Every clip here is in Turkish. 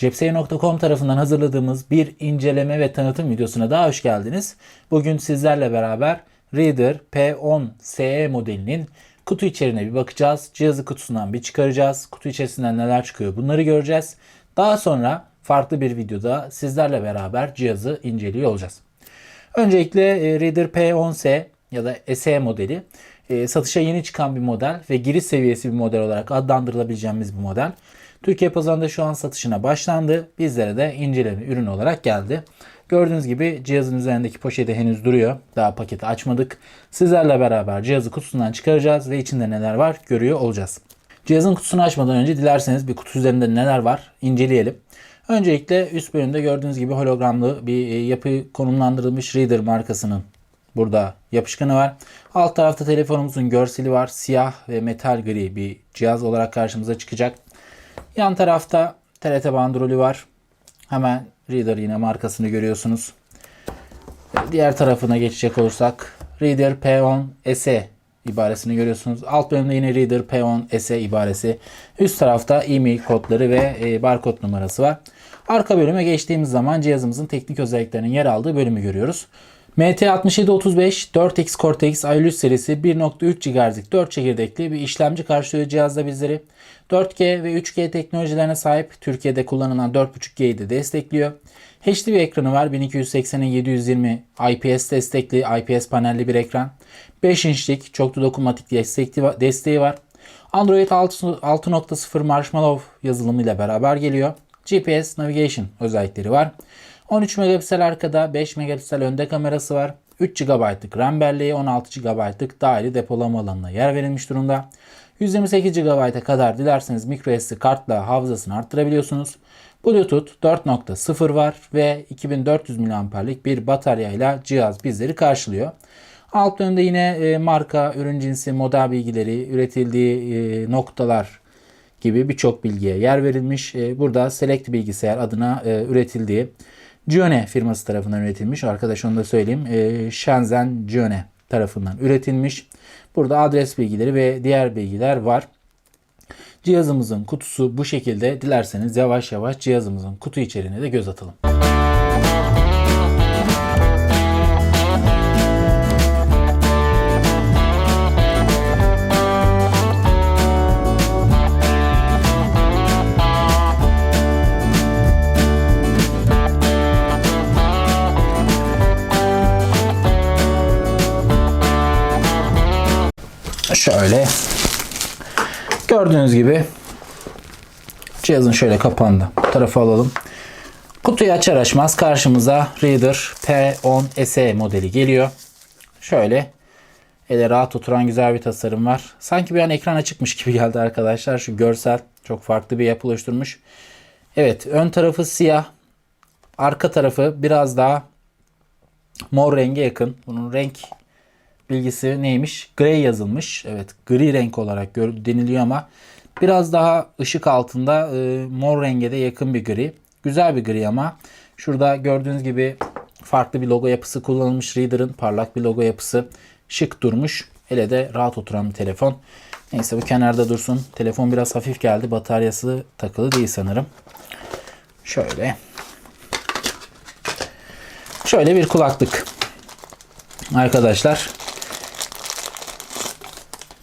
Cepsey.com tarafından hazırladığımız bir inceleme ve tanıtım videosuna daha hoş geldiniz. Bugün sizlerle beraber Reader P10 SE modelinin kutu içeriğine bir bakacağız. Cihazı kutusundan bir çıkaracağız. Kutu içerisinden neler çıkıyor bunları göreceğiz. Daha sonra farklı bir videoda sizlerle beraber cihazı inceliyor olacağız. Öncelikle e, Reader P10S ya da SE modeli e, satışa yeni çıkan bir model ve giriş seviyesi bir model olarak adlandırılabileceğimiz bir model. Türkiye pazarında şu an satışına başlandı. Bizlere de inceleme ürün olarak geldi. Gördüğünüz gibi cihazın üzerindeki poşeti henüz duruyor. Daha paketi açmadık. Sizlerle beraber cihazı kutusundan çıkaracağız ve içinde neler var görüyor olacağız. Cihazın kutusunu açmadan önce dilerseniz bir kutu üzerinde neler var inceleyelim. Öncelikle üst bölümde gördüğünüz gibi hologramlı bir e, yapı konumlandırılmış Reader markasının burada yapışkanı var. Alt tarafta telefonumuzun görseli var. Siyah ve metal gri bir cihaz olarak karşımıza çıkacak. Yan tarafta TRT bandrolü var. Hemen Reader yine markasını görüyorsunuz. Diğer tarafına geçecek olursak Reader P10 SE ibaresini görüyorsunuz. Alt bölümde yine Reader P10 SE ibaresi. Üst tarafta e-mail kodları ve e, barkod numarası var. Arka bölüme geçtiğimiz zaman cihazımızın teknik özelliklerinin yer aldığı bölümü görüyoruz. MT6735 4X Cortex A100 serisi 1.3 GHz'lik 4 çekirdekli bir işlemci karşılıyor cihazda bizleri. 4G ve 3G teknolojilerine sahip Türkiye'de kullanılan 4.5G'yi de destekliyor. HD bir ekranı var 1280'e 720 IPS destekli IPS panelli bir ekran. 5 inçlik çoklu dokunmatik desteği var. Android 6.0 Marshmallow yazılımıyla beraber geliyor. GPS Navigation özellikleri var. 13 megapiksel arkada, 5 megapiksel önde kamerası var. 3 GB'lık RAM belleği, 16 GB'lık dahili depolama alanına yer verilmiş durumda. 128 GB'a kadar dilerseniz microSD kartla hafızasını arttırabiliyorsunuz. Bluetooth 4.0 var ve 2400 mAh'lik bir bataryayla cihaz bizleri karşılıyor. Alt bölümde yine e, marka, ürün cinsi, model bilgileri, üretildiği e, noktalar gibi birçok bilgiye yer verilmiş. E, burada Select bilgisayar adına üretildiği Gione firması tarafından üretilmiş. Arkadaş onu da söyleyeyim. Shenzhen Gione tarafından üretilmiş. Burada adres bilgileri ve diğer bilgiler var. Cihazımızın kutusu bu şekilde. Dilerseniz yavaş yavaş cihazımızın kutu içeriğine de göz atalım. Şöyle gördüğünüz gibi cihazın şöyle kapağını da bu tarafa alalım. Kutuyu açar açmaz karşımıza Reader P10 SE modeli geliyor. Şöyle ele rahat oturan güzel bir tasarım var. Sanki bir an ekran açıkmış gibi geldi arkadaşlar. Şu görsel çok farklı bir yapı oluşturmuş. Evet ön tarafı siyah. Arka tarafı biraz daha mor renge yakın. Bunun renk bilgisi neymiş? Grey yazılmış. Evet gri renk olarak deniliyor ama biraz daha ışık altında e, mor renge de yakın bir gri. Güzel bir gri ama şurada gördüğünüz gibi farklı bir logo yapısı kullanılmış. Reader'ın parlak bir logo yapısı şık durmuş. Hele de rahat oturan bir telefon. Neyse bu kenarda dursun. Telefon biraz hafif geldi. Bataryası takılı değil sanırım. Şöyle. Şöyle bir kulaklık. Arkadaşlar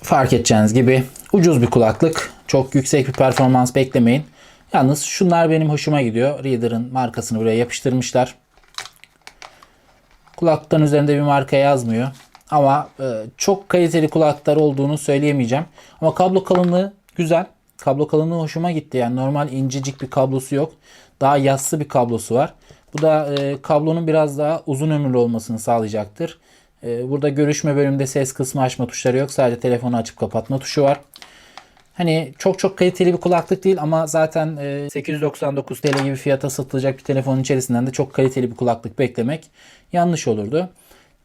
fark edeceğiniz gibi ucuz bir kulaklık. Çok yüksek bir performans beklemeyin. Yalnız şunlar benim hoşuma gidiyor. Reader'ın markasını buraya yapıştırmışlar. Kulaklıktan üzerinde bir marka yazmıyor. Ama e, çok kaliteli kulaklıklar olduğunu söyleyemeyeceğim. Ama kablo kalınlığı güzel. Kablo kalınlığı hoşuma gitti. Yani normal incecik bir kablosu yok. Daha yassı bir kablosu var. Bu da e, kablonun biraz daha uzun ömürlü olmasını sağlayacaktır. E, burada görüşme bölümünde ses kısmı açma tuşları yok. Sadece telefonu açıp kapatma tuşu var. Hani çok çok kaliteli bir kulaklık değil ama zaten 899 TL gibi fiyata satılacak bir telefonun içerisinden de çok kaliteli bir kulaklık beklemek yanlış olurdu.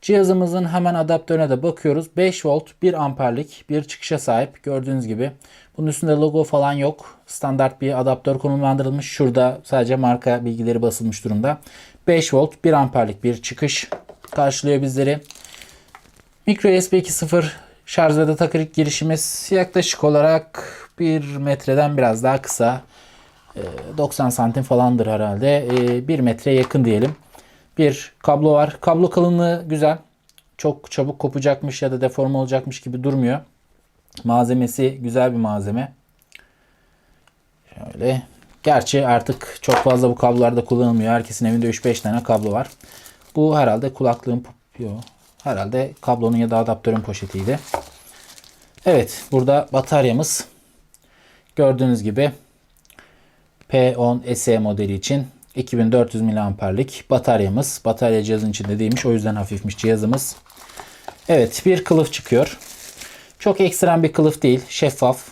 Cihazımızın hemen adaptörüne de bakıyoruz. 5 volt 1 amperlik bir çıkışa sahip gördüğünüz gibi. Bunun üstünde logo falan yok. Standart bir adaptör konumlandırılmış. Şurada sadece marka bilgileri basılmış durumda. 5 volt 1 amperlik bir çıkış karşılıyor bizleri. Micro USB 2.0 şarj ve data kırık girişimiz yaklaşık olarak 1 metreden biraz daha kısa. Ee, 90 santim falandır herhalde. 1 metreye yakın diyelim. Bir kablo var. Kablo kalınlığı güzel. Çok çabuk kopacakmış ya da deforme olacakmış gibi durmuyor. Malzemesi güzel bir malzeme. Şöyle. Gerçi artık çok fazla bu kablolarda kullanılmıyor. Herkesin evinde 3-5 tane kablo var. Bu herhalde kulaklığın Yo, herhalde kablonun ya da adaptörün poşetiydi. Evet burada bataryamız gördüğünüz gibi P10 SE modeli için 2400 mAh'lik bataryamız. Batarya cihazın içinde değilmiş. O yüzden hafifmiş cihazımız. Evet bir kılıf çıkıyor. Çok ekstrem bir kılıf değil. Şeffaf.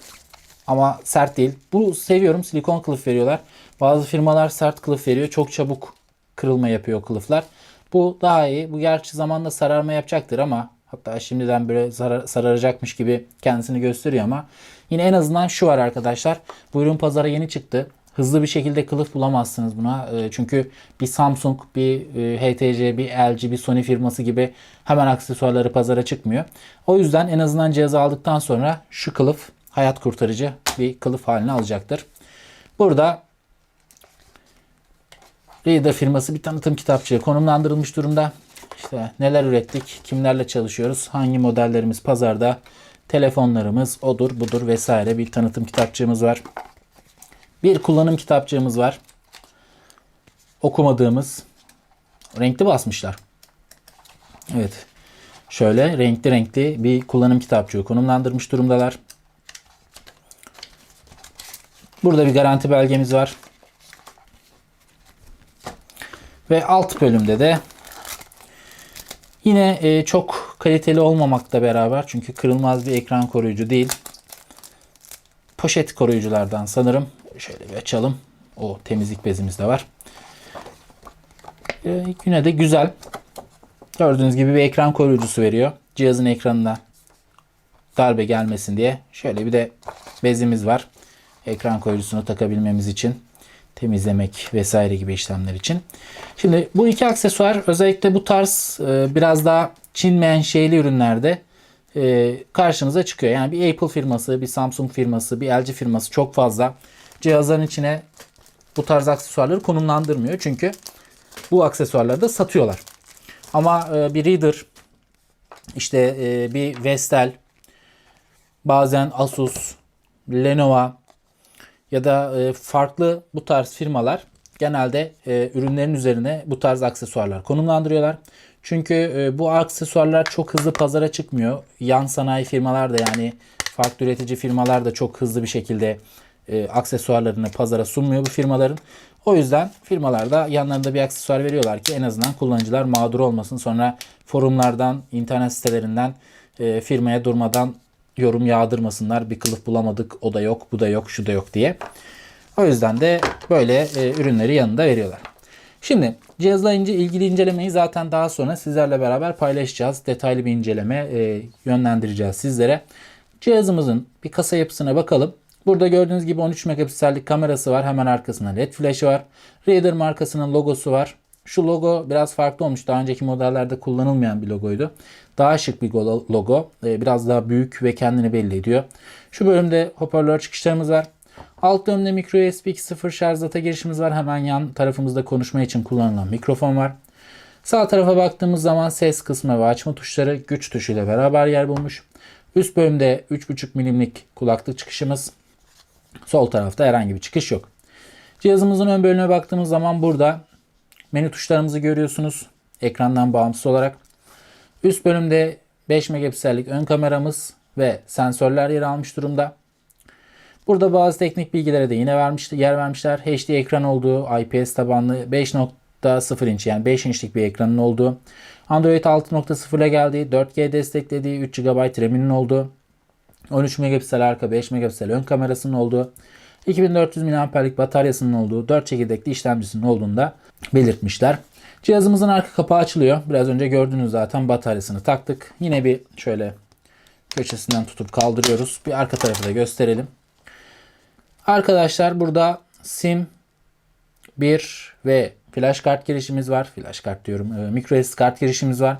Ama sert değil. Bu seviyorum. Silikon kılıf veriyorlar. Bazı firmalar sert kılıf veriyor. Çok çabuk kırılma yapıyor kılıflar. Bu daha iyi. Bu gerçi zamanla sararma yapacaktır ama hatta şimdiden böyle sarar, sararacakmış gibi kendisini gösteriyor ama yine en azından şu var arkadaşlar. Bu ürün pazara yeni çıktı. Hızlı bir şekilde kılıf bulamazsınız buna. E, çünkü bir Samsung, bir e, HTC, bir LG, bir Sony firması gibi hemen aksesuarları pazara çıkmıyor. O yüzden en azından cihazı aldıktan sonra şu kılıf hayat kurtarıcı bir kılıf haline alacaktır. Burada Reader firması bir tanıtım kitapçığı konumlandırılmış durumda. İşte neler ürettik, kimlerle çalışıyoruz, hangi modellerimiz pazarda, telefonlarımız odur budur vesaire bir tanıtım kitapçığımız var. Bir kullanım kitapçığımız var. Okumadığımız renkli basmışlar. Evet. Şöyle renkli renkli bir kullanım kitapçığı konumlandırmış durumdalar. Burada bir garanti belgemiz var. Ve alt bölümde de yine e, çok kaliteli olmamakla beraber çünkü kırılmaz bir ekran koruyucu değil. Poşet koruyuculardan sanırım. Şöyle bir açalım. O temizlik bezimiz de var. E, yine de güzel. Gördüğünüz gibi bir ekran koruyucusu veriyor. Cihazın ekranına darbe gelmesin diye. Şöyle bir de bezimiz var. Ekran koruyucusunu takabilmemiz için temizlemek vesaire gibi işlemler için. Şimdi bu iki aksesuar özellikle bu tarz e, biraz daha Çin menşeli ürünlerde e, karşınıza çıkıyor. Yani bir Apple firması, bir Samsung firması, bir LG firması çok fazla cihazların içine bu tarz aksesuarları konumlandırmıyor. Çünkü bu aksesuarları da satıyorlar. Ama e, bir Reader, işte bir Vestel, bazen Asus, Lenovo ya da e, farklı bu tarz firmalar genelde e, ürünlerin üzerine bu tarz aksesuarlar konumlandırıyorlar. Çünkü e, bu aksesuarlar çok hızlı pazara çıkmıyor. Yan sanayi firmalar da yani farklı üretici firmalar da çok hızlı bir şekilde aksesuarlarını pazara sunmuyor bu firmaların. O yüzden firmalar da yanlarında bir aksesuar veriyorlar ki en azından kullanıcılar mağdur olmasın. Sonra forumlardan, internet sitelerinden firmaya durmadan yorum yağdırmasınlar. Bir kılıf bulamadık, o da yok, bu da yok, şu da yok diye. O yüzden de böyle e, ürünleri yanında veriyorlar. Şimdi cihazla ince, ilgili incelemeyi zaten daha sonra sizlerle beraber paylaşacağız. Detaylı bir inceleme e, yönlendireceğiz sizlere. Cihazımızın bir kasa yapısına bakalım. Burada gördüğünüz gibi 13 megapiksellik kamerası var. Hemen arkasında led flash'ı var. Reader markasının logosu var. Şu logo biraz farklı olmuş. Daha önceki modellerde kullanılmayan bir logoydu. Daha şık bir logo. Ee, biraz daha büyük ve kendini belli ediyor. Şu bölümde hoparlör çıkışlarımız var. Alt bölümde micro USB 2.0 şarj data girişimiz var. Hemen yan tarafımızda konuşma için kullanılan mikrofon var. Sağ tarafa baktığımız zaman ses kısmı ve açma tuşları güç tuşuyla beraber yer bulmuş. Üst bölümde 3.5 milimlik kulaklık çıkışımız. Sol tarafta herhangi bir çıkış yok. Cihazımızın ön bölümüne baktığımız zaman burada menü tuşlarımızı görüyorsunuz ekrandan bağımsız olarak. Üst bölümde 5 megapiksellik ön kameramız ve sensörler yer almış durumda. Burada bazı teknik bilgilere de yine vermiş, yer vermişler. HD ekran olduğu, IPS tabanlı 5.0 inç yani 5 inçlik bir ekranın olduğu. Android 6.0 ile geldiği, 4G desteklediği, 3 GB RAM'inin olduğu, 13 megapiksel arka 5 megapiksel ön kamerasının olduğu, 2400 mAh'lik bataryasının olduğu, 4 çekirdekli işlemcisinin olduğunu da belirtmişler. Cihazımızın arka kapağı açılıyor. Biraz önce gördünüz zaten bataryasını taktık. Yine bir şöyle köşesinden tutup kaldırıyoruz. Bir arka tarafı da gösterelim. Arkadaşlar burada sim 1 ve flash kart girişimiz var. Flash kart diyorum. E, micro SD kart girişimiz var.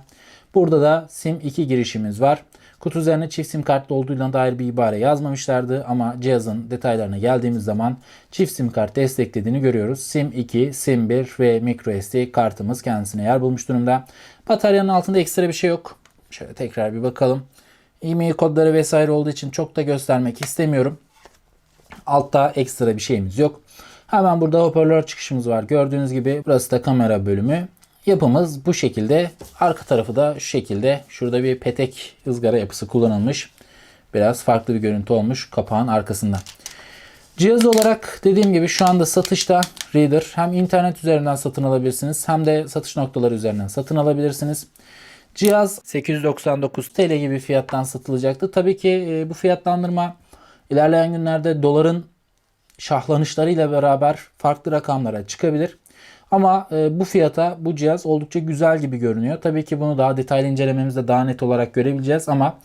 Burada da sim 2 girişimiz var. Kutu üzerine çift sim kartlı olduğuna dair bir ibare yazmamışlardı ama cihazın detaylarına geldiğimiz zaman çift sim kart desteklediğini görüyoruz. SIM 2, SIM 1 ve microSD kartımız kendisine yer bulmuş durumda. Bataryanın altında ekstra bir şey yok. Şöyle tekrar bir bakalım. E-mail kodları vesaire olduğu için çok da göstermek istemiyorum. Altta ekstra bir şeyimiz yok. Hemen burada hoparlör çıkışımız var. Gördüğünüz gibi burası da kamera bölümü. Yapımız bu şekilde. Arka tarafı da şu şekilde. Şurada bir petek ızgara yapısı kullanılmış. Biraz farklı bir görüntü olmuş kapağın arkasında. Cihaz olarak dediğim gibi şu anda satışta Reader. Hem internet üzerinden satın alabilirsiniz hem de satış noktaları üzerinden satın alabilirsiniz. Cihaz 899 TL gibi fiyattan satılacaktı. Tabii ki e, bu fiyatlandırma ilerleyen günlerde doların şahlanışlarıyla beraber farklı rakamlara çıkabilir. Ama e, bu fiyata bu cihaz oldukça güzel gibi görünüyor. Tabii ki bunu daha detaylı incelememizde daha net olarak görebileceğiz ama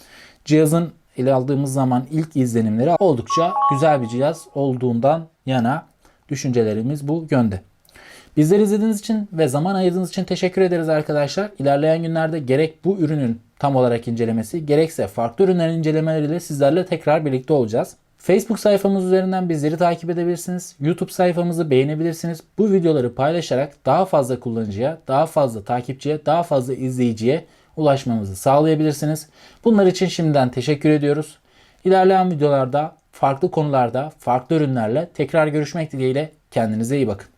cihazın ele aldığımız zaman ilk izlenimleri oldukça güzel bir cihaz olduğundan yana düşüncelerimiz bu yönde. Bizleri izlediğiniz için ve zaman ayırdığınız için teşekkür ederiz arkadaşlar. İlerleyen günlerde gerek bu ürünün tam olarak incelemesi gerekse farklı ürünlerin incelemeleriyle sizlerle tekrar birlikte olacağız. Facebook sayfamız üzerinden bizleri takip edebilirsiniz. YouTube sayfamızı beğenebilirsiniz. Bu videoları paylaşarak daha fazla kullanıcıya, daha fazla takipçiye, daha fazla izleyiciye ulaşmamızı sağlayabilirsiniz. Bunlar için şimdiden teşekkür ediyoruz. İlerleyen videolarda farklı konularda, farklı ürünlerle tekrar görüşmek dileğiyle kendinize iyi bakın.